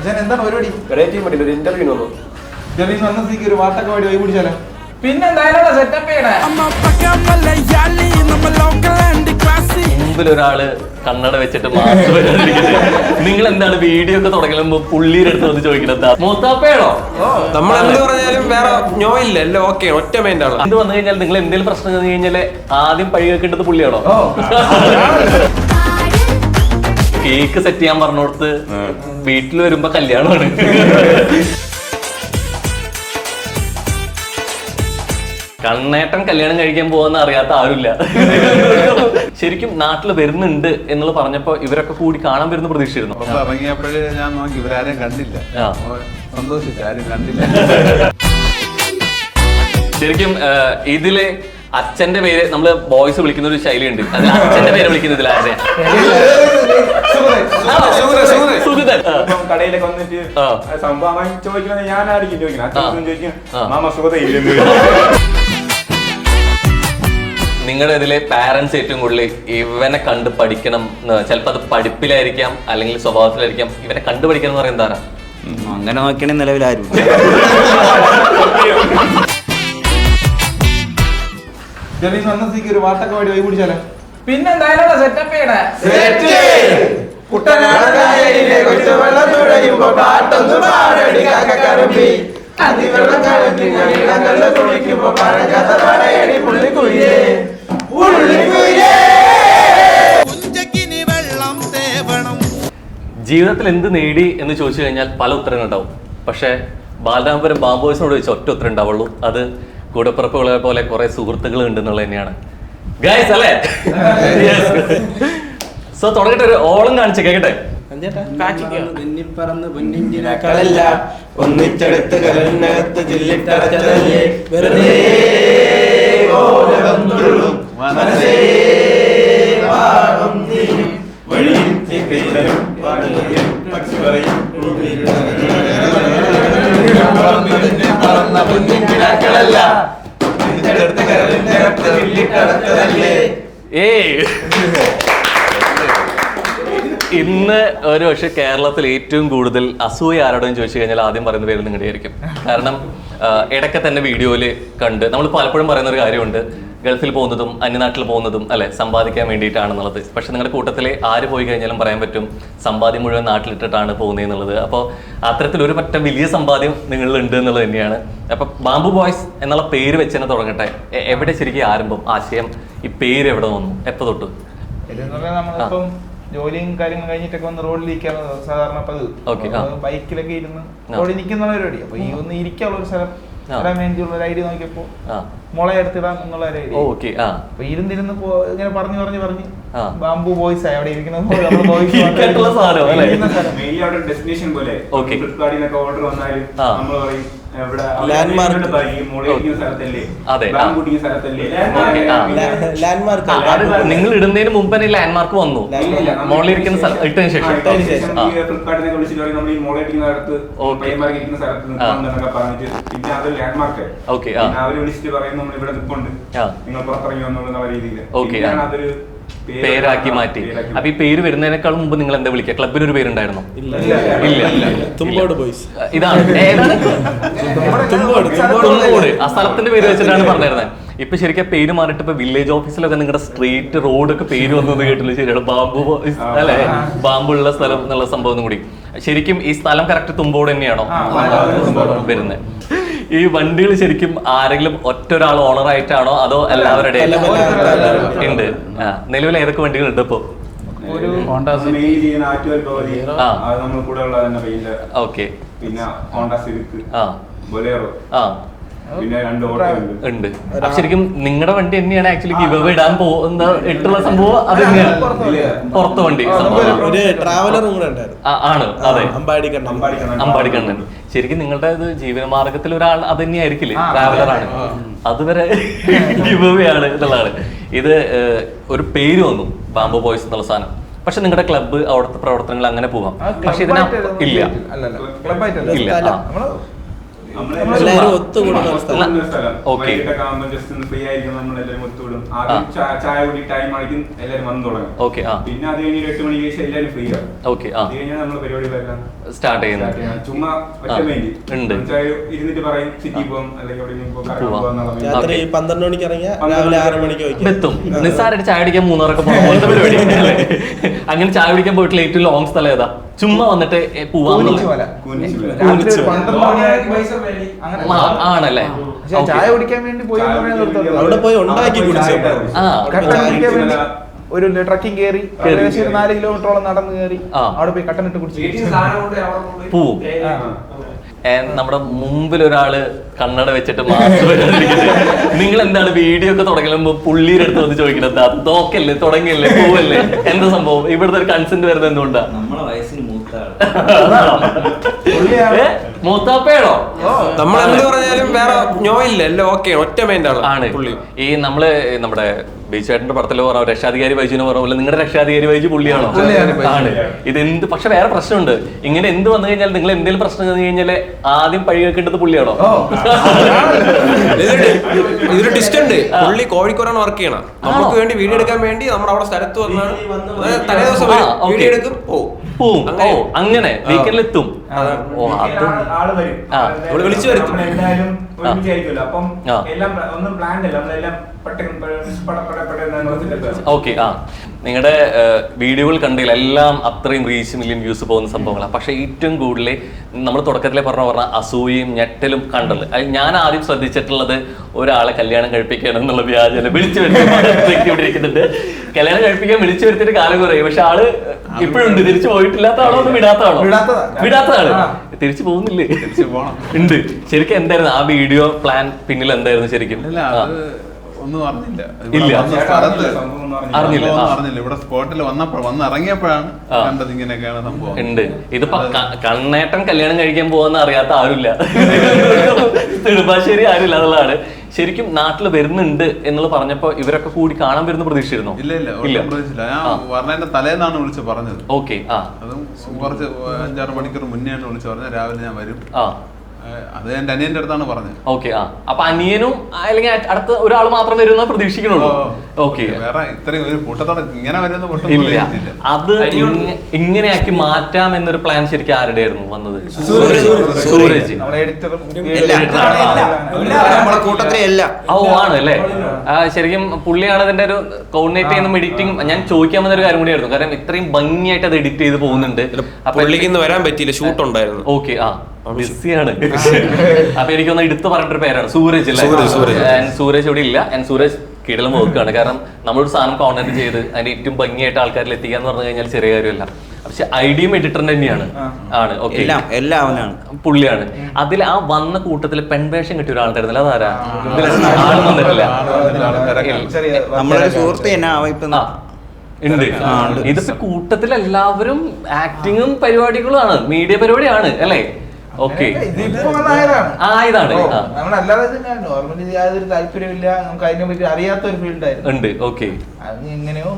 അച്ഛൻ എന്താണ് പരിപാടി? വെറൈറ്റി പറ്റില്ല ഒരു ഇന്റർവ്യൂ വന്നു. ജമീൻ വന്ന സ്ഥിതിക്ക് ഒരു പാട്ടൊക്കെ പാടി വൈ പിടിച്ചാലോ? പിന്നെന്തായാലും സെറ്റപ്പ് ചെയ്യണേ. മുമ്പിൽ ഒരാൾ കണ്ണട വെച്ചിട്ട് മാസ്ക് നിങ്ങൾ എന്താണ് വീഡിയോ ഒക്കെ തുടങ്ങുമ്പോ പുള്ളിയുടെ അടുത്ത് വന്ന് ചോദിക്കുന്നത് മൂത്താപ്പയാണോ? നമ്മൾ എന്ത് പറഞ്ഞാലും വേറെ ഞോ ഇല്ല എല്ലാം ഓക്കെ ഒറ്റ മൈൻഡ് ആണ്. ഇത് വന്നു കഴിഞ്ഞാൽ നിങ്ങൾ എന്തെങ്കിലും പ്രശ്നം വന്നു കഴിഞ്ഞാൽ ആദ്യം പഴി വെക്കേണ്ടത് പുള്ളിയാണോ? കേക്ക് സെറ്റ് ചെയ്യാൻ പറഞ്ഞോടത്ത് വീട്ടിൽ വരുമ്പോ കല്യാണമാണ്. കണ്ണേട്ടൻ കല്യാണം കഴിക്കാൻ പോവാന്ന് അറിയാത്ത ആരുമില്ല. ശരിക്കും നാട്ടിൽ വരുന്നുണ്ട് എന്നുള്ള പറഞ്ഞപ്പോ ഇവരൊക്കെ കൂടി കാണാൻ വരുന്ന പ്രതീക്ഷയായിരുന്നു ഇറങ്ങിയപ്പോഴേ ഞാൻ നോക്കി കണ്ടില്ല. ആ. സന്തോഷിച്ചു ആരും കണ്ടില്ല. ശരിക്കും ഇതിൽ അച്ഛന്റെ പേര് നമ്മൾ ബോയ്സ് വിളിക്കുന്ന ഒരു ശൈലിയുണ്ട്. അതിൽ അച്ഛന്റെ പേര് വിളിക്കുന്നതിൽ ആരെ സുഗതൻ. ആ. ഇപ്പം കടയിലൊക്കെ വന്നിട്ട് ആ. സംഭവം അവൻ ചോദിക്കുന്നത് ഞാനായിരിക്കും ചോദിക്കുന്നത് ആ. അച്ഛൻ ചോദിക്കും മാമ നിങ്ങളുടെ ഇതിലെ പാരന്റ്സ് ഏറ്റവും കൂടുതൽ ഇവനെ കണ്ട് പഠിക്കണം ചിലപ്പോൾ അത് പഠിപ്പിലായിരിക്കാം അല്ലെങ്കിൽ സ്വഭാവത്തിലായിരിക്കാം ഇവനെ കണ്ടു പഠിക്കണം എന്ന് പറയുന്നതാരാ അങ്ങനെ നോക്കണേ നിലവിലാരും. ജമീൻ വന്ന സ്ഥിതിക്ക് ഒരു വാട്ടൊക്കെ വേണ്ടി വൈ പിടിച്ചാലോ പിന്നെന്തായാലും സെറ്റപ്പ് ചെയ്യണേ കുട്ടനാടകായലിലെ കൊച്ചുവെള്ളം തുഴയുമ്പോ കാട്ടൊന്ന് പാടടി കാക്കക്കറുമ്പി അതിവെള്ളം കലക്കി ഞങ്ങളിടങ്ങളിൽ കുളിക്കുമ്പോ പഴങ്കഥ പടയടി പുള്ളിക്കുയിലേ. പുള്ളിക്കുയിലേ. ജീവിതത്തിൽ എന്ത് നേടി എന്ന് ചോദിച്ചു കഴിഞ്ഞാൽ പല ഉത്തരങ്ങൾ ഉണ്ടാവും പക്ഷേ ബാലരാമപുരം ബാബോയ്സിനോട് ചോദിച്ച ഒറ്റ ഉത്തരം ഉണ്ടാവുള്ളൂ. അത് കൂടപ്പിറപ്പുകളെ പോലെ കുറെ സുഹൃത്തുക്കൾ ഉണ്ട് എന്നുള്ളത് തന്നെയാണ്. ഗൈസ് അല്ലേ? സോ തുടങ്ങട്ടെ ഒരു ഓളം കാണിച്ചു കേക്കട്ടെ? ഒന്നിച്ചെടുത്ത് കലനകത്ത് വെറുതെ മനസ്സേ വഴിയിൽ പക്ഷി പറയും പറന്ന കലനകത്ത് ചില്ലിട്ടടച്ചതല്ലേ ഏയ്. ഇന്ന് ഒരു പക്ഷെ കേരളത്തിൽ ഏറ്റവും കൂടുതൽ അസൂയ ആരോടും ചോദിച്ചു കഴിഞ്ഞാൽ ആദ്യം പറയുന്ന പേര് നിങ്ങളുടെ ആയിരിക്കും. കാരണം ഇടയ്ക്ക് തന്നെ വീഡിയോയിൽ കണ്ട് നമ്മൾ പലപ്പോഴും പറയുന്ന ഒരു കാര്യമുണ്ട്. ഗൾഫിൽ പോകുന്നതും അന്യനാട്ടിൽ പോകുന്നതും അല്ലെ സമ്പാദിക്കാൻ വേണ്ടിയിട്ടാണെന്നുള്ളത്. പക്ഷെ നിങ്ങളുടെ കൂട്ടത്തിലെ ആര് പോയി കഴിഞ്ഞാലും പറയാൻ പറ്റും സമ്പാദ്യം മുഴുവൻ നാട്ടിലിട്ടിട്ടാണ് പോകുന്നത് എന്നുള്ളത് അപ്പോൾ അത്തരത്തിൽ ഒരു പറ്റം വലിയ സമ്പാദ്യം നിങ്ങളിലുണ്ട് എന്നുള്ളത് തന്നെയാണ്. അപ്പൊ ബാംബു ബോയ്സ് എന്നുള്ള പേര് വെച്ച് തന്നെ തുടങ്ങട്ടെ. എവിടെ ശരിക്കും ആരംഭം ആശയം ഈ പേര് എവിടെ വന്നു എപ്പോ തൊട്ട്? നമ്മളിപ്പം ജോലിയും കാര്യങ്ങളും കഴിഞ്ഞിട്ടൊക്കെ വന്ന് റോഡിലിരിക്കാണ് സാധാരണ പതിവ്. Okay, ബൈക്കിലൊക്കെ ഇരുന്ന്. റോഡിൽ നിൽക്കുന്ന പരിപാടി. അപ്പൊ ഈ ഒന്ന് ഇരിക്കാനുള്ള ഒരു സ്ഥലം. ഇടാൻ വേണ്ടിയുള്ള ഒരു ഐഡിയ നോക്കിയപ്പോ ആ. മുള എടുത്തിടാം എന്നുള്ള ഒരു ഐഡിയ. അപ്പൊ ഇരുന്നിരുന്ന് ഇങ്ങനെ പറഞ്ഞു പറഞ്ഞു പറഞ്ഞു. ബാംബു ബോയ്സ് ആയി അവിടെ ഇരിക്കുന്ന. സ്ഥലം. ഡെസ്റ്റിനേഷൻ പോലെ. ഓർഡർ വന്നാലും നമ്മൾ പറയും നിങ്ങൾ ഇടുന്നതിന് മുമ്പ് തന്നെ ലാൻഡ്മാർക്ക് വന്നു. മോളിൽ സ്ഥലം ഇട്ടതിന് ശേഷം. ഇട്ടതിന് ശേഷം. ആ. ഫ്ലിപ്കാർട്ടിനെ ഇരിക്കുന്ന. അവർ വിളിച്ചിട്ട് പറയും നമ്മൾ ഇവിടെ നിൽപ്പുണ്ട്. നിങ്ങൾ പുറത്തിറങ്ങി വന്നുള്ള രീതിയിൽ. പേരാക്കി മാറ്റി. അപ്പൊ ഈ പേര് വരുന്നതിനേക്കാൾ മുമ്പ് നിങ്ങൾ എന്താ വിളിക്കുക? ക്ലബിന് ഒരു പേരുണ്ടായിരുന്നു? ഇല്ല. ഇല്ല തുമ്പോട് ബോയ്സ്. ഇതാണ്. ഏതാണ്? തുമ്പോട് തുമ്പോട് ആ സ്ഥലത്തിന്റെ പേര് വെച്ചിട്ടാണ് പറഞ്ഞിരുന്നത് ഇപ്പൊ ശരിക്കും പേര് മാറിയിട്ട് ഇപ്പൊ വില്ലേജ് ഓഫീസിലൊക്കെ നിങ്ങളുടെ സ്ട്രീറ്റ് റോഡൊക്കെ പേര് വന്നു കേട്ടില്ല? ശരിയാണ്. ബാമ്പു ബോയ്സ് അല്ലെ? ബാമ്പുള്ള സ്ഥലം എന്നുള്ള സംഭവം കൂടി. ശരിക്കും ഈ സ്ഥലം കറക്റ്റ് തുമ്പോട് തന്നെയാണോ? വരുന്നത് ഈ വണ്ടികൾ ശരിക്കും ആരെങ്കിലും ഒറ്റ ഒരാൾ ഓണർ ആയിട്ടാണോ അതോ എല്ലാവരുടെയും? ഉണ്ട്. നിലവിൽ ഏതൊക്കെ വണ്ടികളുണ്ട് ഇപ്പോ? ഒരു മെയിൽ ചെയ്യുന്ന ആറ്റുവൽ ഭവതി ആ. നമ്മൾ കൂടെ ഉള്ള തന്നെ പെയിന്റ് ഓക്കെ. പിന്നെ ഹോണ്ട ബൊലേറോ ആ. പിന്നെ രണ്ട് ഓട്ടോ ഉണ്ട്. അപ്പൊ ശരിക്കും നിങ്ങളുടെ വണ്ടി തന്നെയാണ് ആക്ച്വലി ഗിവ് ഇടാൻ പോകുന്ന ഇട്ടുള്ള സംഭവം അത് തന്നെയാണ്. പുറത്ത് വണ്ടി. ഒരു ട്രാവലറും കൂടെ ഉണ്ടായിരുന്നു. ആണ്. അതെ. അമ്പാടി കണ്ടം അമ്പാടി കണ്ണൻ. ശരിക്കും നിങ്ങളുടെ ഇത് ജീവനമാർഗത്തിൽ ഒരാൾ അത് തന്നെയായിരിക്കില്ലേ? ട്രാവലറാണ് അതുവരെ ഗിവ് ആണ് എന്നുള്ളതാണ്. ഇത് ഒരു പേര് വന്നു. ബാംബോ ബോയ്സ് എന്നുള്ള സാധനം. പക്ഷെ നിങ്ങളുടെ ക്ലബ്ബ് അവിടുത്തെ പ്രവർത്തനങ്ങൾ അങ്ങനെ പോവാം. പക്ഷെ ഇതിനാ ഇല്ല. ഇല്ല, എല്ലാവരും ഒത്തുകൂടുന്ന സ്ഥലം. ആയിരിക്കും നമ്മളെല്ലാവരും ഒത്തുകൂടും. ആദ്യം ചായ കൂടി ടൈം ആയിരിക്കും എല്ലാവരും വന്നു തുടങ്ങും. ഓക്കെ പിന്നെ അത് കഴിഞ്ഞ് ഒരു എട്ട് മണിക്ക് ശേഷം എല്ലാവരും ഫ്രീ ആണ് ഓക്കെ ആ. അത് കഴിഞ്ഞാൽ നമ്മൾ പരിപാടികളെല്ലാം സ്റ്റാർട്ട് ചെയ്യുന്നു start ചെയ്യണം. ചുമ്മാ ഇരുന്നിട്ട് പറയും സിറ്റി പോകാം അല്ലെങ്കിൽ. രാത്രി. പന്ത്രണ്ട് മണിക്ക് ഇറങ്ങിയ രാവിലെ ആറ് മണിക്ക് എത്തും നിസ്സാരായിട്ട് ചായ കുടിക്കാൻ മൂന്നാറൊക്കെ പരിപാടി? അങ്ങനെ ചായ കുടിക്കാൻ പോയിട്ടുള്ള ഏറ്റവും ലോങ് സ്ഥലം ഏതാ? ചുമ്മാ വന്നിട്ട് ആണല്ലേ? ചായ കുടിക്കാൻ വേണ്ടി പോയി. അവിടെ പോയി ഉണ്ടാക്കി കുടിച്ചു ആ. കട്ടൻ കുടിക്കാൻ വേണ്ടി ഒരു ട്രക്കിംഗ് കയറി. ഏകദേശം ഒരു നാല് കിലോമീറ്ററോളം നടന്ന് കയറി. അവിടെ പോയി കട്ടൻ ഇട്ട് കുടിച്ചു പോവും. നമ്മുടെ മുമ്പിൽ ഒരാൾ കണ്ണട വെച്ചിട്ട് മാസ്ക് നിങ്ങൾ എന്താണ് വീഡിയോ ഒക്കെ തുടങ്ങുമ്പോ പുള്ളിയുടെ അടുത്ത് വന്ന് ചോദിക്കണത്? അതോക്കല്ലേ നോക്കല്ലേ തുടങ്ങിയല്ലേ പോവല്ലേ? എന്താ സംഭവം? ഇവിടുത്തെ ഒരു കൺസെന്റ് വരുന്നത് എന്തുകൊണ്ടാ? മൂത്താപ്പയാണോ? നമ്മൾ എന്ത് പറഞ്ഞാലും വേറെ ഞോയില്ല എല്ലാം ഓക്കെ ഒറ്റ മൈൻഡാണ് ആണ് ഈ നമ്മൾ നമ്മുടെ ബീച്ചേട്ടന്റെ പടത്തിൽ പറഞ്ഞ രക്ഷാധികാരി വൈജിനെ പറഞ്ഞ പോലെ നിങ്ങളുടെ രക്ഷാധികാരി വൈജി പുള്ളിയാണോ? ആണ്. ഇത് എന്ത് പക്ഷെ വേറെ പ്രശ്നമുണ്ട്. ഇങ്ങനെ എന്ത് വന്നു കഴിഞ്ഞാൽ നിങ്ങൾ എന്തെങ്കിലും പ്രശ്നം വന്നു കഴിഞ്ഞാൽ ആദ്യം പഴി വെക്കേണ്ടത് പുള്ളിയാണോ ഇതൊരു ഡിസ്റ്റന്റ് പുള്ളി കോഴിക്കോടാണ് വർക്ക് ചെയ്യണം. നമുക്ക് വേണ്ടി വീഡിയോ എടുക്കാൻ വേണ്ടി നമ്മുടെ അവിടെ സ്ഥലത്ത് വന്നാണ് തലേ ദിവസം വീഡിയോ എടുക്കും ഓ പോവും. ഓ അങ്ങനെ. അങ്ങനെ വീക്കെൻഡിൽ എത്തും ഓ അത്. വിളിച്ചു വരുത്തും. ഒരുമിച്ചായിരിക്കുമല്ലോ. അപ്പം എല്ലാം ഒന്നും പ്ലാൻഡ് അല്ല. നമ്മളെല്ലാം ഓക്കെ. ആ. നിങ്ങളുടെ വീഡിയോകൾ കണ്ടില്ല. എല്ലാം അത്രയും റീച്ച് മില്യൺ വ്യൂസ് പോകുന്ന സംഭവങ്ങളാണ് പക്ഷേ ഏറ്റവും കൂടുതൽ നമ്മൾ തുടക്കത്തിലെ പറഞ്ഞ പറഞ്ഞ അസൂയയും ഞെട്ടലും കണ്ടത്. അത് ഞാൻ ആദ്യം ശ്രദ്ധിച്ചിട്ടുള്ളത് ഒരാളെ കല്യാണം കഴിപ്പിക്കണം എന്നുള്ള വ്യാജന വിളിച്ചു വരുത്തിയിട്ടുണ്ട് കല്യാണം കഴിപ്പിക്കാൻ വിളിച്ചു വരുത്തിയിട്ട് കാലം കുറയും പക്ഷെ ആൾ ഇപ്പോഴുണ്ട്. തിരിച്ചു പോയിട്ടില്ലാത്ത ആളോ? ഒന്ന് വിടാത്ത ആളോ? വിടാത്തതാണ് ആ. തിരിച്ചു പോകുന്നില്ലേ? തിരിച്ചു പോകണം ഉണ്ട്. ശരിക്കും എന്തായിരുന്നു ആ വീഡിയോ പ്ലാൻ പിന്നിൽ എന്തായിരുന്നു ശരിക്കും? ഇല്ല. അത് ഒന്നും അറിഞ്ഞില്ല. ഇല്ല. ഇവിടെ വന്ന സ്ഥലത്ത് അറിഞ്ഞില്ല. സംഭവം ഒന്നും ആ. അറിഞ്ഞില്ല. ഇവിടെ സ്പോട്ടിൽ വന്നപ്പോൾ വന്ന് ഇറങ്ങിയപ്പോഴാണ് ആ. കണ്ടത് ഇങ്ങനെയൊക്കെയാണ് സംഭവം. ഉണ്ട്. ഇതിപ്പോ ക- കണ്ണേട്ടൻ കല്യാണം കഴിക്കാൻ പോവാന്ന് അറിയാത്ത ആരുമില്ല. നെടുമ്പാശ്ശേരി ആരുമില്ല എന്നുള്ളതാണ്. ശരിക്കും നാട്ടിൽ വരുന്നുണ്ട് എന്നുള്ളത് പറഞ്ഞപ്പോ ഇവരൊക്കെ കൂടി കാണാൻ വരുന്ന പ്രതീക്ഷയായിരുന്നു ഇല്ല ഇല്ല ഇല്ല. പ്രതീക്ഷയില്ല ഞാൻ ആ. വർണേന്റെ തലേന്നാണ് വിളിച്ച് പറഞ്ഞത്. ഓക്കെ ആ. അതും കുറച്ച് അഞ്ചാറ് മണിക്കൂർ മുന്നെയാണ് വിളിച്ച് പറഞ്ഞത്. രാവിലെ ഞാൻ വരും. ആ. അത് എന്റെ അനിയന്റെ അടുത്താണ് പറഞ്ഞത്. ഓക്കെ ആ. അപ്പൊ അനിയനും അല്ലെങ്കിൽ അടുത്ത ഒരാൾ മാത്രം വരുന്ന പ്രതീക്ഷിക്കണുള്ളൂ. ഓക്കെ വേറെ ഇത്രയും ഒരു കൂട്ടത്തോടെ ഇങ്ങനെ വരുന്ന ഇല്ല. അത് ഇങ്ങ- ഇങ്ങനെയാക്കി മാറ്റാം എന്നൊരു പ്ലാൻ ശരിക്കും ആരുടെ ആയിരുന്നു വന്നത്? സൂരജ്. ഓ ആണ് അല്ലേ? ആ, ശരിക്കും പുള്ളിയാണ് അതിന്റെ ഒരു കോർഡിനേറ്റ് ചെയ്യുന്ന എഡിറ്റിംഗ് ഞാൻ ചോദിക്കാൻ വന്ന ഒരു കാര്യം കൂടിയായിരുന്നു കാരണം ഇത്രയും ഭംഗിയായിട്ട് അത് എഡിറ്റ് ചെയ്ത് പോകുന്നുണ്ട്. അപ്പൊ വരാൻ പറ്റിയില്ല. ഷൂട്ട് ഉണ്ടായിരുന്നു. ഓക്കെ ആ. ബിസിയാണ്. അപ്പൊ എനിക്കൊന്ന് എടുത്തു പറഞ്ഞിട്ടൊരു പേരാണ്. സൂരജ് അല്ലേ? സൂരജ്, ഇവിടെ ഇല്ല. ഞാൻ സൂരജ് കീടലം നോക്കുകയാണ് കാരണം നമ്മളൊരു സാധനം കോണ്ടന്റ് ചെയ്ത് അതിന്റെ ഏറ്റവും ഭംഗിയായിട്ട് ആൾക്കാരിൽ എത്തിക്കാന്ന് പറഞ്ഞു കഴിഞ്ഞാൽ ചെറിയ കാര്യമല്ല. പക്ഷെ ഐഡിയും എഡിറ്റർ തന്നെയാണ്. ആണ്. ഓക്കെ പുള്ളിയാണ്. അതിൽ ആ വന്ന കൂട്ടത്തിൽ പെൺവേഷം കിട്ടിയ ഒരാളുണ്ടായിരുന്നില്ല അതാരാ? ആൾ വന്നിട്ടില്ല. ഉണ്ട്. ഇതിപ്പോ കൂട്ടത്തിൽ എല്ലാവരും ആക്ടിങ്ങും പരിപാടികളും ആണ്. മീഡിയ പരിപാടിയാണ് അല്ലേ? ഓക്കെ. ഇതിപ്പോ വന്നായതാണ് ആ, ഇതാണ്. ആ. നമ്മളല്ലാതെ തന്നെ നോർമലി യാതൊരു താല്പര്യമില്ല നമുക്ക് അതിനെ പറ്റി അറിയാത്ത ഒരു ഫീൽഡ് ആയിരുന്നു ഓക്കെ എങ്ങനെയോ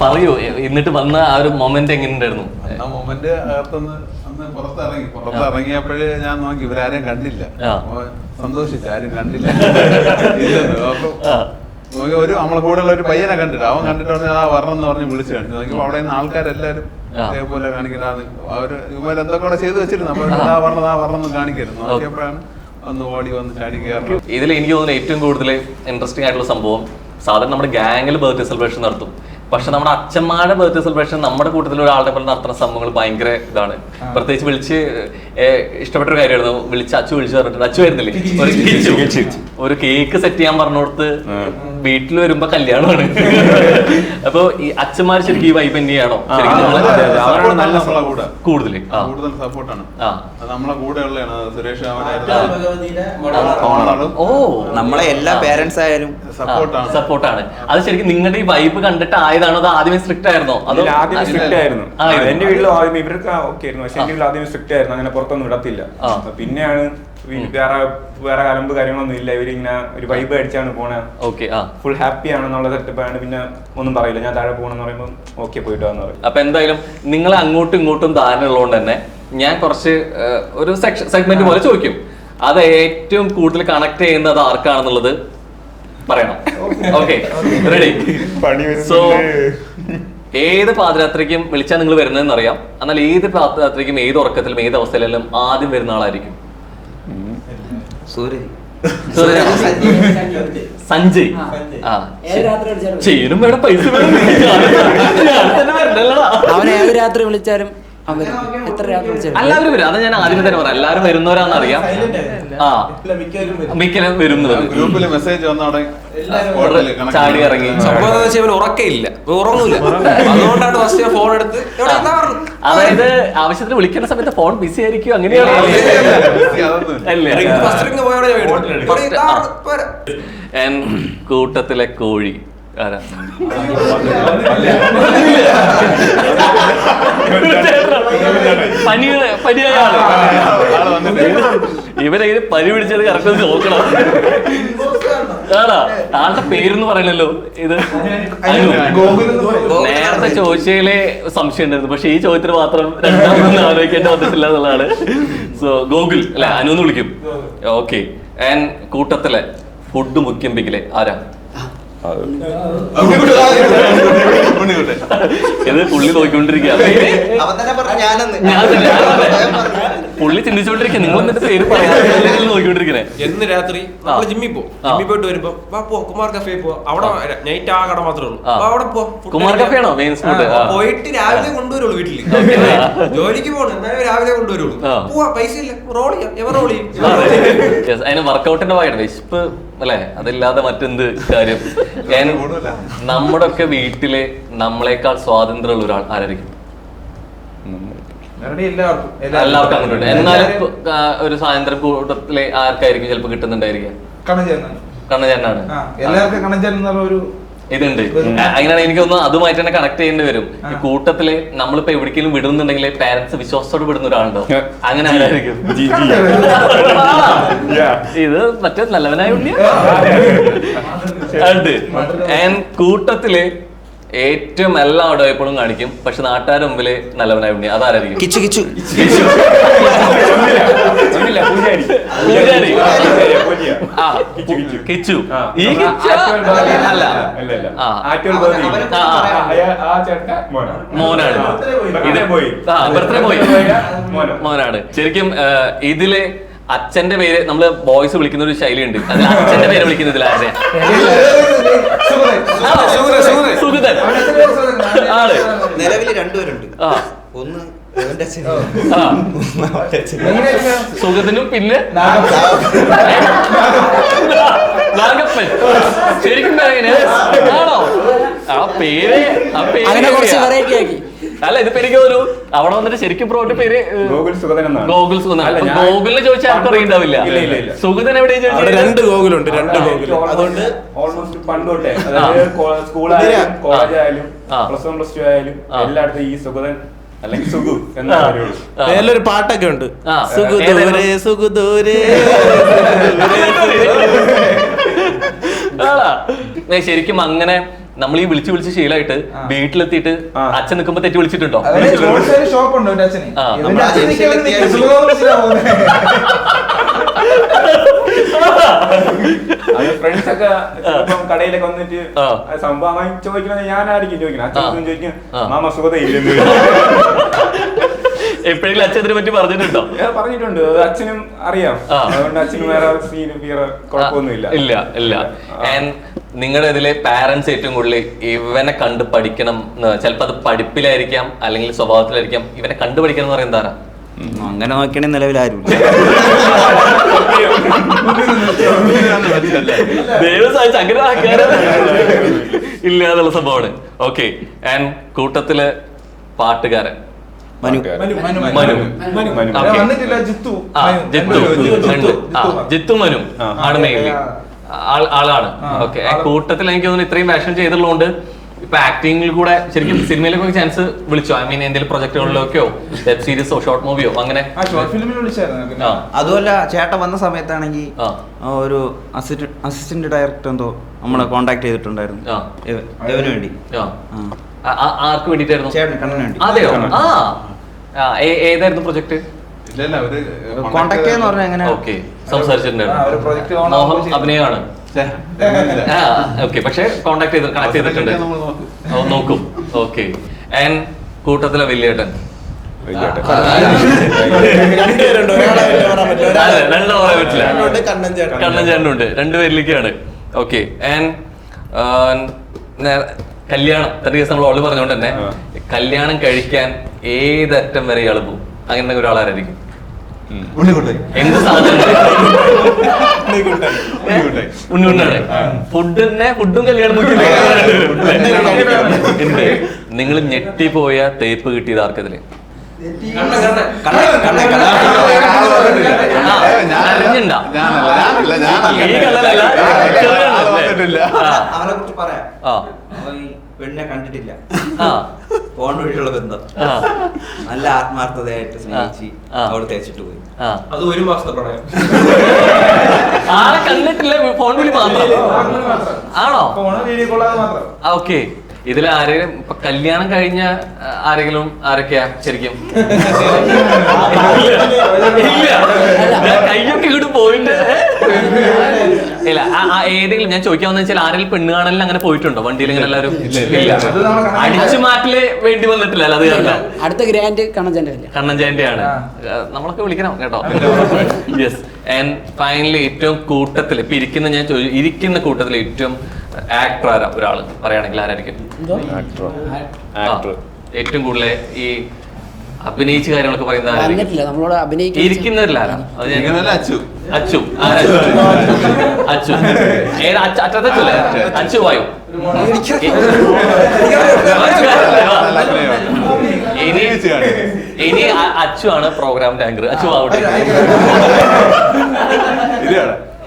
പറയൂ എന്നിട്ട് വന്ന ആ ഒരു മൊമെന്റ് എങ്ങനെയുണ്ടായിരുന്നു? ആ മൊമെന്റ് അകത്തുനിന്ന് അന്ന് പുറത്തിറങ്ങി. പുറത്തിറങ്ങിയപ്പോഴേ ഞാൻ നോക്കി ഇവരാരെയും കണ്ടില്ല. സന്തോഷിച്ചു ആരും കണ്ടില്ല. ഒരു നമ്മളെ കൂടെയുള്ള ഒരു പയ്യനെ കണ്ടിട്ട് അവൻ കണ്ടിട്ട് പറഞ്ഞു ആ വരണം എന്ന് പറഞ്ഞ് വിളിച്ചു കഴിഞ്ഞു അവിടെ നിന്ന് ആൾക്കാരെല്ലാരും. അതേപോലെ കാണിക്കലാണ് അവർ ഇവർ എന്തൊക്കെ അവിടെ ചെയ്തു വെച്ചിരുന്നു. അപ്പൊ ആ വരണം ആ എന്ന് കാണിക്കരുത്. നോക്കിയപ്പോഴാണ് ഒന്ന് ഓടി വന്ന് ചാടി കയറണം ഇതിൽ എനിക്ക് തോന്നുന്നു ഏറ്റവും കൂടുതൽ ഇൻട്രസ്റ്റിംഗ് ആയിട്ടുള്ള സംഭവം സാധാരണ നമ്മുടെ ഗാങ്ങിൽ ബർത്ത്ഡേ സെലിബ്രേഷൻ നടത്തും. പക്ഷെ നമ്മുടെ അച്ഛന്മാരുടെ ബർത്ത്ഡേ സെലിബ്രേഷൻ നമ്മുടെ കൂട്ടത്തിൽ ഒരാളുടെ പോലെ നടത്തുന്ന സംഭവങ്ങൾ ഭയങ്കര ഇതാണ്. പ്രത്യേകിച്ച് വിളിച്ച് ഇഷ്ടപ്പെട്ട ഒരു കാര്യമായിരുന്നു. വിളിച്ച് അച്ചു വിളിച്ചു പറഞ്ഞിട്ട് അച്ചു വരുന്നില്ലേ ഒരു കേക്ക് സെറ്റ് ചെയ്യാൻ പറഞ്ഞു പറഞ്ഞോടത്ത് വീട്ടിൽ വരുമ്പോ കല്യാണമാണ്. അപ്പൊ ഈ അച്ഛന്മാർ ശരിക്കും ഈ വൈബ് തന്നെയാണോ. കൂടുതൽ കൂടുതൽ സപ്പോർട്ടാണ് നമ്മളെ സുരേഷ് ഓ നമ്മളെ എല്ലാ പേരൻസ് ആയാലും. സപ്പോർട്ടാണ് സപ്പോർട്ടാണ് അത് ശരിക്കും നിങ്ങളുടെ ഈ വൈബ് കണ്ടിട്ട് ആയതാണോ? അത് ആദ്യമേ സ്ട്രിക്റ്റ് ആയിരുന്നോ? അതോ ആദ്യം സ്ട്രിക്റ്റ് ആയിരുന്നു. എന്റെ വീട്ടിലും ആദ്യം ഇവർക്ക് ഓക്കെ ആയിരുന്നു. പക്ഷെ എന്റെ വീട്ടിൽ ആദ്യം സ്ട്രിക്റ്റ് ആയിരുന്നു. അങ്ങനെ പുറത്തൊന്നും വിടത്തില്ല. പിന്നെയാണ് വേറെ വേറെ കലമ്പ് കാര്യങ്ങളൊന്നും ഇല്ല. ഇവരിങ്ങനെ ഒരു വൈബ് അടിച്ചാണ് പോണേ. ഓക്കെ ആ. ഫുൾ ഹാപ്പി ആണെന്നുള്ള സെറ്റപ്പാണ് പിന്നെ ഒന്നും പറയില്ല. ഞാൻ താഴെ പോകണമെന്ന് പറയുമ്പോൾ ഓക്കെ പോയിട്ട് വന്നു പറയും അപ്പൊ എന്തായാലും നിങ്ങൾ അങ്ങോട്ടും ഇങ്ങോട്ടും ധാരണ ഉള്ളതുകൊണ്ട് തന്നെ ഞാൻ കുറച്ച് ഒരു സെഗ്മെന്റ് പോലെ ചോദിക്കും. അത് ഏറ്റവും കൂടുതൽ കണക്ട് ചെയ്യുന്നത് ആർക്കാണെന്നുള്ളത് പറയണം. ഓക്കെ റെഡി പണി സോ ഏത് പാദയാത്രയ്ക്കും വിളിച്ചാൽ നിങ്ങൾ വരുന്നതെന്ന് അറിയാം എന്നാൽ ഏത് പാദയാത്രയ്ക്കും ഏത് ഉറക്കത്തിലും ഏത് അവസ്ഥയിലും ആദ്യം വരുന്ന ആളായിരിക്കും. സഞ്ജയ്. ആ. വേണം. പൈസ അവനെ ഏത് രാത്രി വിളിച്ചാലും എല്ലാവരും വരും. അത് ഞാൻ ആദ്യം തന്നെ പറയാം. എല്ലാവരും വരുന്നവരാന്ന് അറിയാം ആ. മിക്കലും വരുന്നത് ഗ്രൂപ്പിൽ മെസ്സേജ് ചാടി ഇറങ്ങി. സംഭവം ഉറക്കയില്ല ഉറങ്ങൂല. അതുകൊണ്ടാണ് ഫസ്റ്റ് ഫോൺ എടുത്ത് അതായത് ആവശ്യത്തിന് വിളിക്കേണ്ട സമയത്ത് ഫോൺ ബിസി ആയിരിക്കും. അങ്ങനെയാണ്? കൂട്ടത്തിലെ കോഴി. ആരാ? പനിയായ ആൾ. ഇവരെങ്ങനെ പനി പിടിച്ചത് കറക്റ്റ് നോക്കണം. ആടാ താങ്കളുടെ പേരെന്ന് പറയണല്ലോ. ഇത് നേരത്തെ ചോദിച്ചതിലെ സംശയം ഉണ്ടായിരുന്നു. പക്ഷെ ഈ ചോദ്യത്തിന് മാത്രം രണ്ടാമതൊന്നും ആലോചിക്കേണ്ടി വന്നിട്ടില്ല എന്നുള്ളതാണ്. സോ ഗോകുൽ അല്ലെ? അനു എന്ന് വിളിക്കും. ഓക്കെ ആൻഡ് കൂട്ടത്തിലെ ഫുഡ് മുഖ്യം പിക്കിലെ ആരാ. ഇത് പുള്ളി നോക്കിക്കൊണ്ടിരിക്കുകയാണ്. പുള്ളി ചിന്തിച്ചോണ്ടിരിക്കുന്നത് നിങ്ങൾ എന്നിട്ട് പേര് പറയാതെ നോക്കിക്കൊണ്ടിരിക്കണേ. എന്ന് രാത്രി നമ്മൾ ജിമ്മിൽ പോകും ജിമ്മി ജിമ്മിൽ പോയിട്ട് വരുമ്പോ വാ പോ കുമാർ കഫേ പോ അവിടെ നൈറ്റ് ആ കട മാത്രമേ ഉള്ളൂ. അവിടെ പോ. കുമാർ. കഫേ ആണോ? മെയിൻ സ്പോട്ട് പോയിട്ട് രാവിലെ കൊണ്ടുവരുള്ളൂ വീട്ടിൽ. ജോലിക്ക് പോകണം എന്നാലും രാവിലെ കൊണ്ടുവരുള്ളൂ. പോവാ പൈസ ഇല്ല. റോൾ ചെയ്യാം. എവർ റോൾ ചെയ്യും? Yes, അതിന് വർക്കൗട്ടിന്റെ ഭാഗമാണ്. വിശപ്പ് അല്ലെ? അതില്ലാതെ മറ്റെന്ത് കാര്യം. നമ്മുടെ ഒക്കെ വീട്ടിൽ നമ്മളെക്കാൾ സ്വാതന്ത്ര്യമുള്ള ഒരാൾ ആരായിരിക്കും? എല്ലാവർക്കും. എല്ലാവർക്കും അങ്ങോട്ടുണ്ട് എന്നാലും ഒരു സ്വാതന്ത്ര്യ കൂട്ടത്തിലെ ആർക്കായിരിക്കും ചിലപ്പോൾ കിട്ടുന്നുണ്ടായിരിക്കുക? ആ എല്ലാവർക്കും കണചേർന്ന ഒരു ഇതുണ്ട് അങ്ങനെയാണ് എനിക്ക് തോന്നുന്നു അതുമായിട്ട് തന്നെ കണക്ട് ചെയ്യേണ്ടി വരും. ഈ കൂട്ടത്തിൽ നമ്മളിപ്പോ എവിടേക്കെങ്കിലും വിടുന്നുണ്ടെങ്കിൽ പാരന്റ്സ് വിശ്വാസത്തോട് വിടുന്ന ഒരാളുണ്ടോ? അങ്ങനെ ഇത് മറ്റേ നല്ലവനായ ഉണ്ട്. ആൻഡ് കൂട്ടത്തിൽ ഏറ്റവും എല്ലാ എപ്പോഴും കാണിക്കും. പക്ഷെ നാട്ടുകാരുടെ മുമ്പിൽ നല്ലവനായി ഉണ്ണി. അതാരായിരിക്കും? കിച്ചു കിച്ചു. കിച്ചു. ഈ അല്ല. മോനാണ്. ബർത്ത്ഡേ. മോനാണ്. ശരിക്കും ഇതിൽ അച്ഛന്റെ പേര് നമ്മൾ ബോയ്സ് വിളിക്കുന്ന ഒരു ശൈലിയുണ്ട്. അതിൽ അച്ഛന്റെ പേര് വിളിക്കുന്നതിൽ ആരെ? സുഗതൻ, ആണ് നിലവിൽ രണ്ടുപേരുണ്ട്. ആ. ഒന്ന് അവന്റെ അച്ഛൻ ആ. സുഗതനും പിന്നെ നാഗപ്പൻ. ശരിക്കും ആണോ? ആ പേര് ആ പേര് അങ്ങനെ കുറച്ച്? വെറൈറ്റി ആക്കി. അല്ല ഇതിപ്പോ എനിക്ക് ഒരു അവിടെ വന്നിട്ട് ശരിക്കും പ്രോട്ട് പേര് ഗോകുൽ സുഗതൻ എന്നാണ്. ഗോകുൽ സുഗതൻ ഗോകുലിനെ ചോദിച്ചാൽ ആർക്കും അറിയണ്ടാവില്ല ഇല്ല, ഇല്ല, ഇല്ല. സുഗതൻ എവിടെയും അവിടെ ചോദിച്ചാൽ രണ്ട് ഗോകുലുണ്ട് രണ്ട് ഗോകുൽ അതുകൊണ്ട് ഓൾമോസ്റ്റ് പണ്ട് തൊട്ടേ അതായത് സ്കൂളായാലും കോളേജ് ആയാലും ആ. പ്ലസ് വൺ പ്ലസ് ടു ആയാലും ആ. എല്ലായിടത്തും ഈ സുഗതൻ അല്ലെങ്കിൽ സുഗു എന്ന ആ. പേരുള്ളൂ ആ. മേലൊരു പാട്ടൊക്കെ ഉണ്ട് ആ. സുഖദൂരെ ഏതായിരുന്നു? സുഖദൂരെ ആടാ. ഏ, ശരിക്കും അങ്ങനെ നമ്മൾ ഈ വിളിച്ച് വിളിച്ച് ശീലമായിട്ട്. വീട്ടിലെത്തിയിട്ട് അച്ഛൻ നിൽക്കുമ്പോ തെറ്റി വിളിച്ചിട്ടുണ്ടോ? ഷോപ്പ് ഉണ്ട് അച്ഛന്. ഫ്രണ്ട്സ് ഒക്കെ കടയിലൊക്കെ വന്നിട്ട് സംഭവം ചോദിക്കുന്നത് ഞാനായിരിക്കും ചോദിക്കുന്നത് അച്ഛൻ ചോദിക്കും മാമ സുഗത ഇല്ലെന്ന് എപ്പോഴെങ്കിലും അച്ഛൻ ഇതിനെ പറ്റി പറഞ്ഞിട്ടുണ്ടോ? ഞാൻ പറഞ്ഞിട്ടുണ്ട്. അത് അച്ഛനും അറിയാം. അതുകൊണ്ട് അച്ഛനും വേറെ സീൻ വേറെ കുഴപ്പമൊന്നുമില്ല. ഇല്ല ഇല്ല. ആൻഡ് നിങ്ങളുടെ ഇതിലെ പാരന്റ്സ് ഏറ്റവും കൂടുതൽ ഇവനെ കണ്ട് പഠിക്കണം എന്ന് ചിലപ്പോ അത് പഠിപ്പിലായിരിക്കാം അല്ലെങ്കിൽ സ്വഭാവത്തിലായിരിക്കാം. ഇവനെ കണ്ടു പഠിക്കണം എന്ന് പറയുന്നത് ആരാ? അങ്ങനെ നോക്കണേ നിലവിലാരും ഇല്ല. എന്നുള്ള സംഭവമാണ്. ഓക്കെ ആൻഡ് കൂട്ടത്തിൽ പാട്ടുകാരൻ. മനു മനു, മനു, മനു. മനു. മനു. അവൻ Okay. വന്നിട്ടില്ല ജിത്തു ആ. ജിത്തു ജിത്തു, ഉണ്ട് ആ ജിത്തു. മനു ആണ് മെയിൻലി ആളാണ് ഓക്കെ കൂട്ടത്തിൽ എനിക്ക് തോന്നുന്നു ഇത്രയും പാഷൻ ചെയ്തുള്ളതുകൊണ്ട് ഇപ്പൊ ആക്ടിങ്ങിൽ കൂടെ ശരിക്കും സിനിമയിലൊക്കെ ചാൻസ് വിളിച്ചോ ഐ മീൻ എന്തെങ്കിലും പ്രൊജക്ടുകളിലൊക്കെയോ വെബ് സീരീസോ ഷോർട്ട് മൂവിയോ അങ്ങനെ ആ ഷോർട്ട് ഫിലിമിൽ വിളിച്ചായിരുന്നു പിന്നെ. ആ അതുമല്ല ചേട്ടൻ വന്ന സമയത്താണെങ്കിൽ. ആ ഒരു അസിസ്റ്റന്റ് ഡയറക്ടർ എന്തോ നമ്മളെ കോണ്ടാക്ട് ചെയ്തിട്ടുണ്ടായിരുന്നു ആ. ഇവ- ഇവന് വേണ്ടി ആ. ആ. ആ, ആ- ആർക്ക് വേണ്ടിട്ടായിരുന്നു അതെയോ? ആ. ഏതായിരുന്നു പ്രൊജക്ട്. അഭിനയമാണ്. ഛെ, എങ്ങനെയില്ല. ആ ഓക്കെ പക്ഷെ കോണ്ടാക്ട് ചെയ്ത് കണക്ട് ചെയ്തിട്ടുണ്ട്. നോക്കും. നോക്കും. ഓക്കെ. ആൻഡ് കൂട്ടത്തിലെ വലിയേട്ടൻ. കണ്ണൻ ചേട്ടൻ. കണ്ണൻ ചേട്ടനുണ്ട്. രണ്ടുപേരിലേക്കാണ് ഓക്കെ. ആൻഡ് കല്യാണം തന്റെ കേസ് നമ്മൾ ഓൾറെഡി പറഞ്ഞോണ്ട് തന്നെ കല്യാണം കഴിക്കാൻ ഏതറ്റം വരെ ഇയാൾ പോകും. അങ്ങനെ ഒരാളാരായിരിക്കും. എന്ത് സാധനം? പോയ ഫുഡിനെ ഫുഡും കല്യാണം നിങ്ങൾ ഞെട്ടിപ്പോയ തേപ്പ് കിട്ടിയത് ആർക്കതിൽ. ഈ കള്ളനല്ല, ആ. അവനെ കുറിച്ച് പറയാം. ആ. അവൻ പെണ്ണിനെ കണ്ടിട്ടില്ല. ആ. ഫോൺ വഴിയുള്ള ബന്ധം. ആ. നല്ല ആത്മാർത്ഥതയായിട്ട് സ്നേഹിച്ച് ആ. അവിടെ തേച്ചിട്ട് പോയി. ആ. അത് ഒരു മാസത്തെ പ്രണയം. ആളെ കണ്ടിട്ടില്ല ഫോൺ വിളി മാത്രം. ആണോ? ഫോണ് വീഡിയോ കോളാതെ മാത്രം. ഓക്കെ. ഇതിൽ ആരെങ്കിലും ഇപ്പൊ കല്യാണം കഴിഞ്ഞ ആ, ആരെങ്കിലും ആരൊക്കെയാ ശരിക്കും? ഇല്ല. ഞാൻ കയ്യൊക്കെ ഇങ്ങോട്ട് പോയിട്ട് ഇല്ല ഏതെങ്കിലും ഞാൻ ചോദിക്കാന്ന് വെച്ചാൽ ആരെങ്കിലും പെണ്ണ് കാണലിന് അങ്ങനെ പോയിട്ടുണ്ടോ? വണ്ടിയിൽ ഇങ്ങനെ എല്ലാവരും ഇല്ല അടിച്ചു മാറ്റൽ വേണ്ടി വന്നിട്ടില്ല അത് കാരണം അടുത്ത ഗ്രാൻഡ് കണ്ണഞ്ചന്റെ ആണ്. നമ്മളൊക്കെ വിളിക്കണം കേട്ടോ. യെസ് ആൻഡ് ഫൈനലി ഏറ്റവും കൂട്ടത്തിൽ ഇപ്പൊ ഇരിക്കുന്ന ഞാൻ ഇരിക്കുന്ന കൂട്ടത്തിൽ ഏറ്റവും ആക്ടർ ആരാ? ഒരാൾ. പറയുകയാണെങ്കിൽ ആരായിരിക്കും? ഏറ്റവും കൂടുതൽ ഈ അഭിനയിച്ച കാര്യങ്ങളൊക്കെ പറയുന്ന നമ്മളോട് അഭിനയിക്കാൻ ഇങ്ങനെയല്ല അച്ചു. അച്ചു. അച്ചു. ഏതാ അച്ച വായു. ഇനി. ഇനി അച്ചു ആണ് പ്രോഗ്രാമിന്റെ ആങ്കർ അച്ചു ആവട്ടെ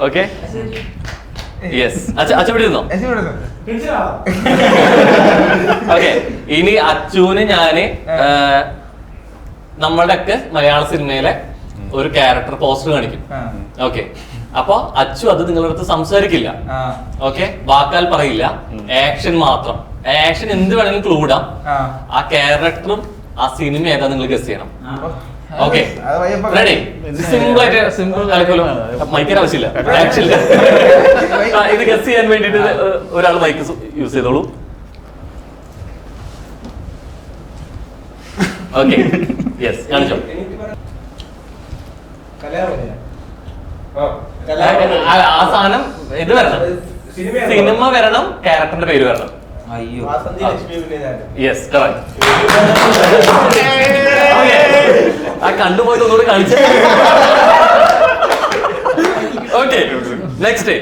ഓക്കെ യെസ് അച്ഛ അച്ഛ വിടുന്നോ ഓക്കെ ഇനി അച്ചുവിന് ഞാൻ ഒക്കെ മലയാള സിനിമയിലെ ഒരു ക്യാരക്ടർ പോസ്റ്റർ കാണിക്കും. ഓക്കെ അപ്പൊ അച്ചു അത് നിങ്ങളുടെ അടുത്ത് സംസാരിക്കില്ല. ഓക്കെ വാക്കാൽ പറയില്ല. ആക്ഷൻ മാത്രം. ആക്ഷൻ എന്ത് വേണമെങ്കിലും ക്ലൂ ഇടാം. ആ. ക്യാരക്ടറും ആ സിനിമ ഏതാ നിങ്ങൾ ഗസ് ചെയ്യണം. ഓക്കെ റെഡി സിമ്പിൾ ആയിട്ട് സിമ്പിൾ കളിക്കലോ മൈക്കിന് ആവശ്യമില്ല. ആക്ഷൻ ഇത് ഗസ് ചെയ്യാൻ വേണ്ടിട്ട് ഒരാൾ മൈക്ക് യൂസ് ചെയ്തോളൂ. ഓക്കെ യെസ് കാണിച്ചോ. ആ ആ സാധനം ഇത് വരണം. സിനിമ വരണം ക്യാരക്ടറിന്റെ പേര് വരണം. അയ്യോ. യെസ് ആ കണ്ടുപോയത് ഒന്നുകൂടി കാണിച്ചു. ഓക്കെ നെക്സ്റ്റ്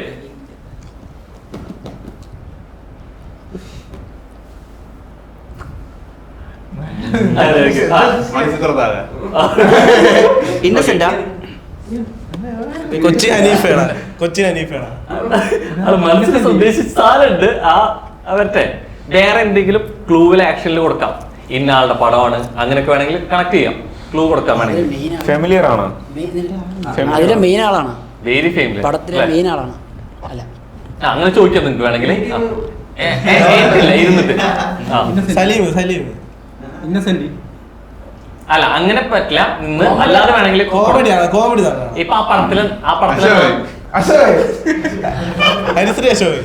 ഇന്നസെന്റാ കൊച്ചി ഹനീഫയാണ് കൊച്ചി ഹനീഫയാണ് മനസ്സിൽ ഉദ്ദേശിച്ച സാധനമുണ്ട്. ആ അവരുടെ വേറെ എന്തെങ്കിലും ക്ലൂവിൽ ആക്ഷനിൽ കൊടുക്കാം. ഇന്ന ആളുടെ പടമാണ്. അങ്ങനെയൊക്കെ വേണമെങ്കിൽ കണക്ട് ചെയ്യാം. ക്ലൂ കൊടുക്കാൻ വേണമെങ്കിൽ. ഫെമിലിയർ ആണ്? അതിലെ മെയിൻ ആളാണ്. വെരി ഫേമിലി പടത്തിലെ മെയിൻ ആളാണ്. അല്ല. അങ്ങനെ ചോദിക്കാം നിങ്ങൾക്ക് വേണമെങ്കിൽ. ഇരുന്നിട്ട്. സലീം സലീം. സലീം അല്ല അങ്ങനെ പറ്റില്ല. നിന്ന് അല്ലാതെ വേണമെങ്കിൽ കോമഡിയാണ് കോമഡി തന്നെ ഇപ്പൊ ആ പടത്തിൽ ആ പടത്തിൽ അശോക്. അശോക്. ഹരിശ്രീ അശോക്.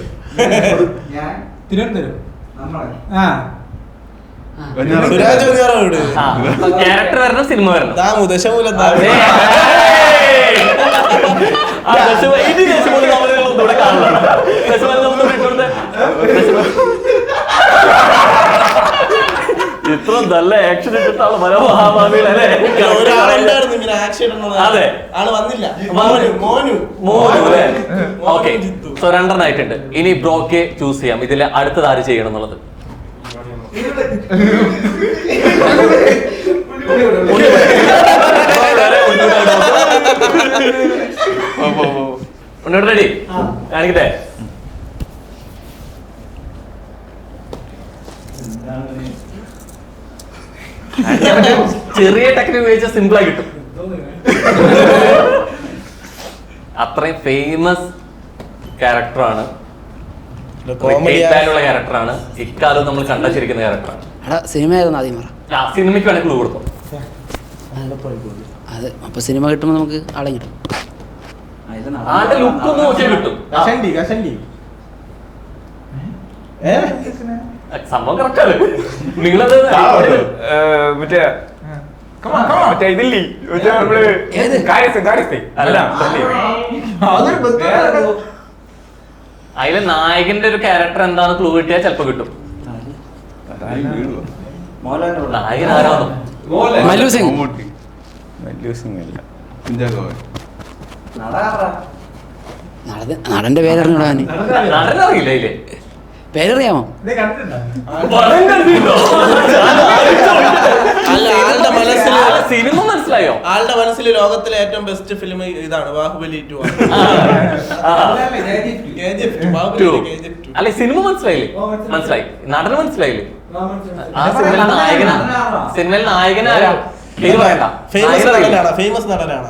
തിരുവനന്തപുരം. ആ. സുരാജ് വെഞ്ഞാറോട്. ക്യാരക്ടർ വരണം സിനിമ വരണം കാണണം. ദശമൂലം- ഇത്ര നല്ല ആക്ഷൻ ഇട്ടിട്ടാണ് മനോഹാഭാവികൾ അല്ലേ അതെ. ആൾ വന്നില്ല വന്നു. മോനു മോനു അല്ലേ ഓക്കെ സോ രണ്ടെണ്ണം ആയിട്ടുണ്ട് ഇനി ബ്രോക്ക് ചൂസ് ചെയ്യാം ഇതിൽ അടുത്തത് ആര് ചെയ്യണം എന്നുള്ളത് ഉണ്ടോ റെഡി കാണിക്കട്ടെ ചെറിയ ടെക്നിക് ഉപയോഗിച്ച സിമ്പിൾ ആയി കിട്ടും. അത്രയും ഫേമസ് ക്യാരക്ടറാണ് കോമഡി ഉള്ള ക്യാരക്ടറാണ് ഇക്കാലം നമ്മൾ കണ്ടച്ചിരിക്കുന്ന ക്യാരക്ടറാണ് എടാ സിനിമ ആദ്യം പറ. ആ സിനിമയ്ക്ക് വേണമെങ്കിൽ ക്ലൂ കൊടുക്കും അത് അപ്പോൾ സിനിമ കിട്ടുമ്പോൾ നമുക്ക് ആളെ കിട്ടും. ലുക്ക് ഒന്ന് നോക്കിയാൽ കിട്ടും. സംഭവം കറക്റ്റാണ് നിങ്ങളത് ഏഹ്, മറ്റേ മറ്റേ ഇതില്ലേ? മറ്റേ നമ്മൾ ഏത്? കാര്യസ്ഥ കാര്യസ്ഥ അല്ല അതിലെ നായകന്റെ ഒരു ക്യാരക്ടർ എന്താണെന്ന് ക്ലൂ കിട്ടിയാൽ ചിലപ്പോ കിട്ടും. നായകൻ ആരാണോ? മല്ലു സിംഗ്. കുഞ്ചാക്കോ ബോബൻ. നടൻ നടന്റെ പേരറിഞ്ഞൂടാ നടനറിയില്ല ഇല്ലേ പേരറിയാമോ? അല്ല ആളുടെ മനസ്സിൽ സിനിമ മനസ്സിലായോ? ആളുടെ മനസ്സിൽ ലോകത്തിലെ ഏറ്റവും ബെസ്റ്റ് ഫിലിം ഇതാണ് ബാഹുബലി ടു. അല്ല സിനിമ മനസ്സിലായില്ലേ? മനസ്സിലായി. നടൻ മനസ്സിലായില്ലേ? ആ സിനിമയിൽ നായകന. സിനിമയിൽ നായകനാരാ പേര് പറയണ്ട. ഫേമസ്? നടനാണ്? ഫേമസ് നടനാണ്.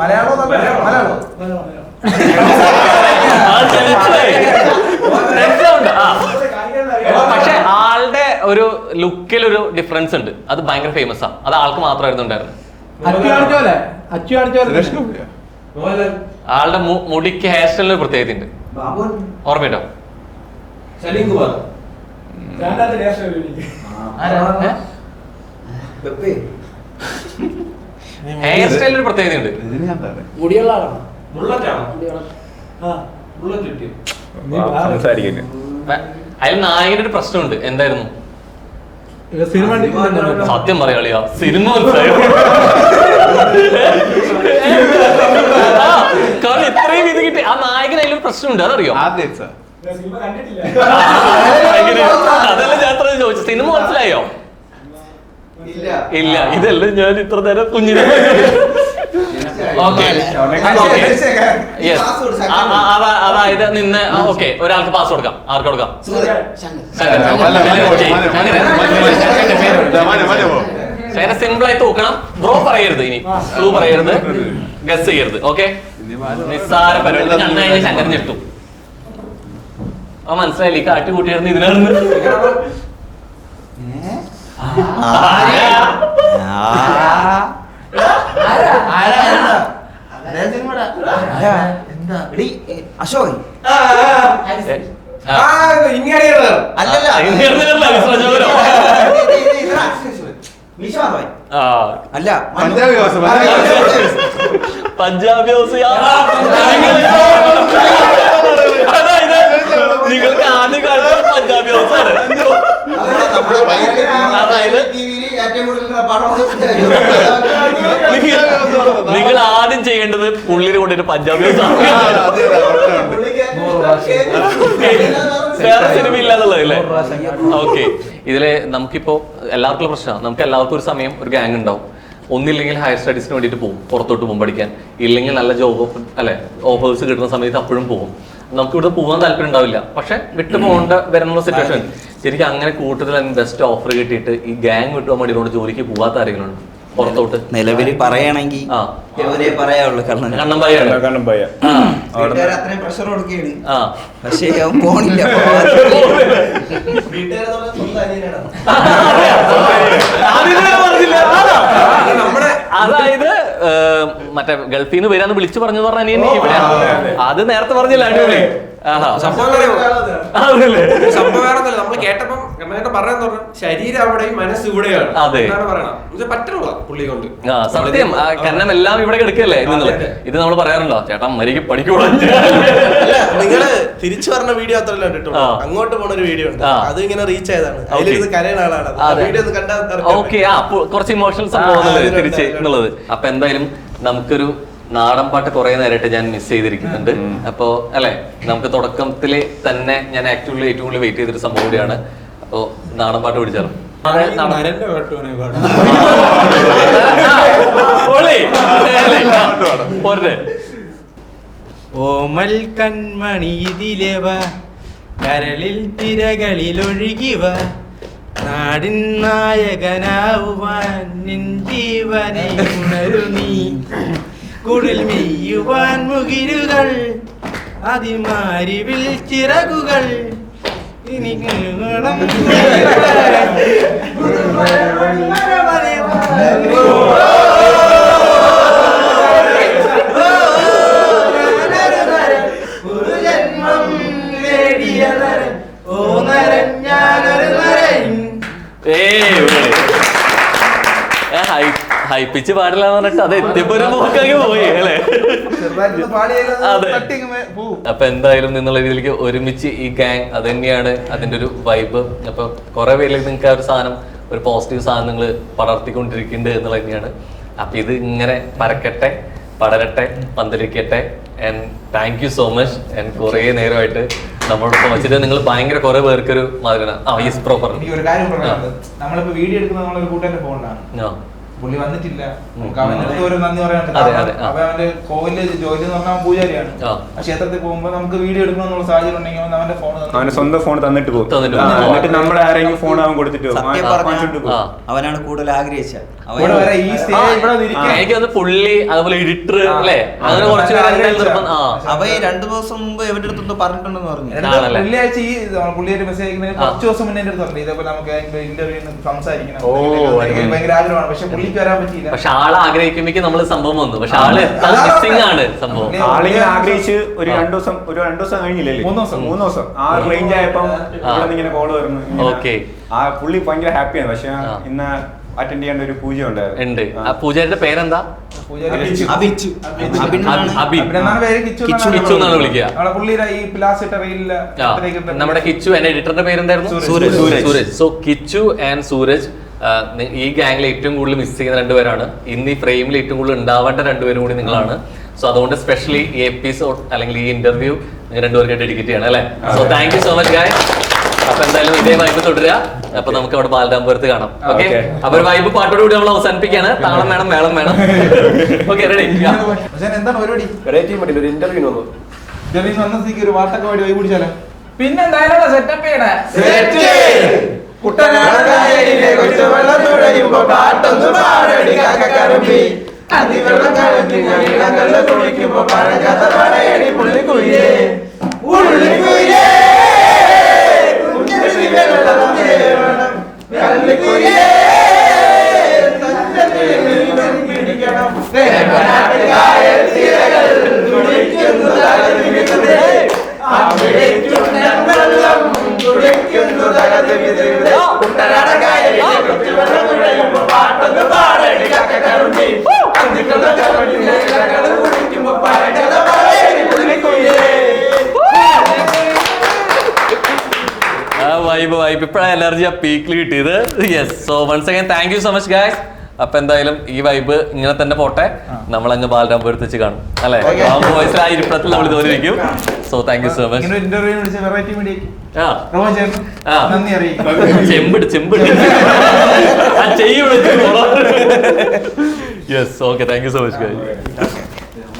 മലയാളോ. മലയാളോ. പക്ഷെ ആളുടെ ഒരു ലുക്കിൽ ഒരു ഡിഫറൻസ് ഉണ്ട്. അത് ഭയങ്കര ഫേമസ് ആണ് അത് ആൾക്ക് മാത്രമായിരുന്നു? ആളുടെ മുടിക്ക് ഹെയർ സ്റ്റൈലിന് ഒരു പ്രത്യേകത ഉണ്ട് ഓർമ്മയുണ്ടോ? ഹെയർ സ്റ്റൈലിന് ഒരു പ്രത്യേകത ഉണ്ട് സംസാരിക്കല്ലേ അതിൽ നായകന്റെ ഒരു പ്രശ്നമുണ്ട്. എന്തായിരുന്നു? സത്യം പറയാളിയാ സിനിമ മനസ്സിലായോ? കാരണം ഇത്രയും ഇത് കിട്ടി. ആ നായകൻ അതിലൊരു പ്രശ്നമുണ്ട് അതറിയോ? അതല്ല ഞാൻ ചോദിച്ചു സിനിമ മനസ്സിലായോ? ഇല്ല. ഇതല്ല ഞാൻ ഇത്ര നേരം കുഞ്ഞിനെ അതായത് നിന്ന് ഓക്കെ ഒരാൾക്ക് പാസ് കൊടുക്കാം ആർക്ക് കൊടുക്കാം. ശരി സിമ്പിൾ ആയി തൂക്കണം ബ്രോ പറയരുത് ഇനി ബ്രൂ പറയരുത് ഗസ് ചെയ്യരുത് ഓക്കെ നിസ്സാര പരിപാടി കണ്ടു കഴിഞ്ഞാൽ ശങ്കരൻ ഞെട്ടും ആ മനസ്സിലായില്ലേ ഈ കാട്ടി കൂട്ടിയായിരുന്നു ഇതിനാണെന്ന് ആ. അല്ലല്ല. ഇങ്ങനെയൊന്നുമല്ല, വിശ്വസിച്ചവരോ? ആ അല്ല പഞ്ചാബി ഹൗസ്, പഞ്ചാബി ഹൗസ്. നിങ്ങൾക്ക് ആദ്യം കാണുന്നത് പഞ്ചാബി ഹൗസ് ആണ് അതായത് നിങ്ങൾ നിങ്ങൾ ആദ്യം ചെയ്യേണ്ടത് പുള്ളിനെ കൊണ്ടൊരു പഞ്ചാബി. വേറെ സിനിമ ഇല്ലാന്നുള്ളതല്ലേ ഓക്കെ. ഇതിൽ നമുക്കിപ്പോ എല്ലാവർക്കും പ്രശ്നമാണ്. നമുക്ക് എല്ലാവർക്കും ഒരു സമയം ഒരു ഗാങ് ഉണ്ടാവും. ഒന്നില്ലെങ്കിൽ ഹയർ സ്റ്റഡീസിന് വേണ്ടിയിട്ട് പോകും. പുറത്തോട്ട് പോകും പഠിക്കാൻ. ഇല്ലെങ്കിൽ നല്ല ജോബ് അല്ലെ? ഓഫേഴ്സ് കിട്ടുന്ന സമയത്ത് അപ്പോഴും പോകും. നമുക്ക് ഇവിടെ പോകാൻ താല്പര്യം ഉണ്ടാവില്ല. പക്ഷെ വിട്ടു പോകേണ്ട വരുന്ന സിറ്റുവേഷൻ ശരിക്കും അങ്ങനെ കൂട്ടത്തിൽ ബെസ്റ്റ് ഓഫർ കിട്ടിയിട്ട് ഈ ഗാങ് വിട്ടു വേണ്ടി ഇവിടെ ജോലിക്ക് പോകാത്ത ആരെങ്കിലും ഉണ്ട്? പുറത്തോട്ട്? നിലവിൽ കണ്ണൻ. പയ്യാണ് അത്രയും പ്രഷർ കൊടുക്കുകയാണ്. ആ. പക്ഷേ അവൻ പോണില്ല. നമ്മുടെ അതായത് മറ്റേ ഗൾഫിൽ നിന്ന് വരാന്ന് വിളിച്ചു പറഞ്ഞു പറഞ്ഞ അനിയൻ ഇവിടെ? അത് നേരത്തെ പറഞ്ഞില്ല അടിപൊളി സംഭവം വേറെ കേട്ടപ്പം പറയാന്ന് പറഞ്ഞാൽ ശരീരം അവിടെയും മനസ്സ് ഇവിടെയാണ്. അതെ. പുള്ളി കൊണ്ട്. ആ സത്യം. കാരണം എല്ലാം ഇവിടെ കിടക്കല്ലേ നിങ്ങൾ ഇത് നമ്മൾ പറയാറുണ്ടോ? ചേട്ടാ മരിക്ക് പഠിക്കൂടാ അല്ല നിങ്ങൾ തിരിച്ചു പറഞ്ഞ വീഡിയോ അത്ര കണ്ടിട്ടുള്ളൂ. അങ്ങോട്ട് പോണ ഒരു വീഡിയോ ഉണ്ട്. അത് ഇങ്ങനെ റീച്ച് ആയതാണ്. അതിലിരുന്ന് കരയുന്ന ആളാണ്. ആ വീഡിയോ ഒന്ന് കണ്ടാൽ ഓക്കെ ആ കുറച്ച് ഇമോഷണൽ സംഭവം തിരിച്ച് എന്നുള്ളത്. അപ്പൊ എന്തായാലും നമുക്കൊരു നാടൻ പാട്ട് കുറെ നേരമായിട്ട് ഞാൻ മിസ് ചെയ്തിരിക്കുന്നുണ്ട്. അപ്പോ അല്ലെ? നമുക്ക് തുടക്കത്തിൽ തന്നെ ഞാൻ ആക്ച്വലി ഏറ്റവും കൂടുതൽ വെയിറ്റ് ചെയ്തൊരു സംഭവം കൂടിയാണ്. അപ്പോ നാടൻ പാട്ട് പിടിച്ചാലോ? ഓമൽ കൺമണി ഇതിലേവ? കരളിൽ തിരകളിൽ ഒഴുകിവ നാടിൻ നായകനാവുവാൻ നിൻ ജീവനെ ഉണരു നീ. കുടിൽ മെയ്യുവാൻ മുകിരുകൾ അതിമാരിവിൽ ചിറകുകൾ. ഒരു ഹൈപ്പിച്ച് പാടില്ല എന്ന് പറഞ്ഞിട്ട് അത് എത്തിയപ്പോ ഒരു പോയി അല്ലേ? അത്. അപ്പൊ എന്തായാലും നിന്നുള്ള രീതിയിലേക്ക് ഒരുമിച്ച് ഈ ഗാങ് അത് തന്നെയാണ് അതിന്റെ ഒരു വൈബ് അപ്പൊ കുറെ പേരിലേക്ക് നിങ്ങൾക്ക് ആ ഒരു സാധനം ഒരു പോസിറ്റീവ് സാധനം നിങ്ങൾ പടർത്തിക്കൊണ്ടിരിക്കുന്നുണ്ട് എന്നുള്ളത് തന്നെയാണ്. അപ്പൊ ഇത് ഇങ്ങനെ പരക്കട്ടെ പടരട്ടെ പന്തലിക്കട്ടെ. And thank you so much and കുറേ നേരമായിട്ട് നമ്മളോടൊപ്പം വെച്ചിട്ട് നിങ്ങൾ ഭയങ്കര കുറെ പേർക്കൊരു മാതിരിയാണ്. ആ യെസ് പ്രോപ്പർ ഒരു കാര്യം നമ്മളിപ്പോ വീഡിയോ എടുക്കുന്നത് നമ്മളൊരു കൂട്ടുകാരന്റെ ഫോണിലാണ് പുള്ളി വന്നിട്ടില്ല. നമുക്ക് അവന്റെ അടുത്ത് ഒരു നന്ദി. അവൻ അവന്റെ കോവിൽ ജോലി എന്ന് പറഞ്ഞാൽ പൂജാരിയാണ്. ആ. ക്ഷേത്രത്തിൽ പോകുമ്പോ നമുക്ക് വീഡിയോ എടുക്കണമെന്നുള്ള സാഹചര്യം ഉണ്ടെങ്കിൽ അവന്റെ ഫോൺ അവന്റെ സ്വന്തം ഫോൺ തന്നിട്ട് പോകും. എന്നിട്ട് നമ്മുടെ ആരെങ്കിലും ഫോൺ അവൻ കൊടുത്തിട്ട്. അവനാണ് കൂടുതൽ ആഗ്രഹിച്ചത്. എനിക്ക് പുള്ളി അതുപോലെ. അല്ലേ? അങ്ങനെ കുറച്ച് അവ രണ്ടു ദിവസം മുമ്പ് എവിടെ അടുത്തൊന്ന് പറഞ്ഞിട്ടുണ്ടെന്ന് പറഞ്ഞു. വെള്ളിയാഴ്ച ഈ പുള്ളിയൊരു മെസ്സേജ് അയക്കുന്നതിന്. കുറച്ച് ദിവസം മുന്നേ എന്റെ അടുത്തുണ്ട് ഇതേപോലെ നമുക്ക് ഇന്റർവ്യൂ സംസാരിക്കണം. ഭയങ്കര ആഗ്രഹമാണ്. പക്ഷെ പുള്ളിക്ക് വരാൻ പറ്റിയില്ല. പക്ഷെ ആളെ ആഗ്രഹിക്കുമ്പോ നമ്മൾ സംഭവം വന്നു. പക്ഷെ ആൾ മിസ്സിംഗ് ആണ് സംഭവം. ആളിങ്ങനെ ആഗ്രഹിച്ച് ഒരു. രണ്ടു ദിവസം ഒരു രണ്ടു ദിവസം കഴിഞ്ഞില്ലേ മൂന്ന് ദിവസം. മൂന്ന് ദിവസം. ആ റേഞ്ച് ആയപ്പം ഇങ്ങനെ കോൾ വരുന്നു. ഓക്കെ. ആ പുള്ളി ഭയങ്കര ഹാപ്പിയാണ് പക്ഷെ. ഇന്ന് അറ്റൻഡ് ചെയ്യേണ്ട ഒരു പൂജ ഉണ്ടായിരുന്നു. ഉണ്ട്. ആ. പൂജയുടെ പേരെന്താ? നമ്മുടെ കിച്ചു എന്റെ എഡിറ്ററിന്റെ പേരെന്തായിരുന്നു? സൂരജ്. സോ കിച്ചു ആൻഡ് സൂരജ് ഈ ഗാംഗിൽ ഏറ്റവും കൂടുതൽ മിസ് ചെയ്യുന്ന രണ്ടുപേരാണ്. ഇന്ന് ഈ ഫ്രെയിമിൽ ഏറ്റവും കൂടുതൽ ഉണ്ടാവേണ്ട രണ്ടുപേരും കൂടി നിങ്ങളാണ്. സോ അതുകൊണ്ട് സ്പെഷ്യലി ഈ എപ്പിസോഡ് അല്ലെങ്കിൽ ഈ ഇന്റർവ്യൂ നിങ്ങൾ രണ്ടുപേർക്ക് ഡെഡിക്കേറ്റ് ചെയ്യണം അല്ലേ? So thank you so much guy അപ്പൊ എന്തായാലും ഇതേ വൈബ് തുടരുക. അപ്പൊ നമുക്ക് അവിടെ ബാലരാമപുരത്ത് കാണാം. Okay Okay. അപ്പൊ ഒരു വൈബ് പാട്ടോട് കൂടി നമ്മൾ അവസാനിപ്പിക്കാണ് താളം വേണം മേളം വേണം. ഓക്കെ റെഡി എന്താണ് ഒരു ഇന്റർവ്യൂ വന്നു. ഇന്റർവ്യൂ വന്ന സ്ഥിതിക്ക് ഒരു പാട്ടൊക്കെ പാടി വൈ പിടിച്ചാലോ? പിന്നെന്തായാലും സെറ്റപ്പ് ചെയ്യണേ. കുട്ടനാടകായലിലെ കൊച്ചുവെള്ളം തുഴയുമ്പോ പാട്ടൊന്ന് പാടടി കാക്കക്കറുമ്പി അതിവെള്ളം കലക്കി ഞങ്ങളിടങ്ങളിൽ കുളിക്കുമ്പോ പഴങ്കഥ പടയടി പുള്ളിക്കുയിലേ. ഉള്ളിക്കുയിലേ കുഞ്ഞിന് വെള്ളം പീക്കിൽ കിട്ടിയത്. Yes so once again thank you so much guys അപ്പൊ എന്തായാലും ഈ വൈബ് ഇങ്ങനെ തന്നെ പോട്ടെ. നമ്മൾ അങ്ങ് ബാലരാമ്പുരത്ത് വെച്ച് കാണും. അല്ലെ? വോയിസിൽ ആ ഇരിപ്പത്തിൽ നമ്മൾ തോന്നിയിരിക്കും. So thank you so much ചെമ്പിട് ചെമ്പിട്. Yes okay thank you so much guy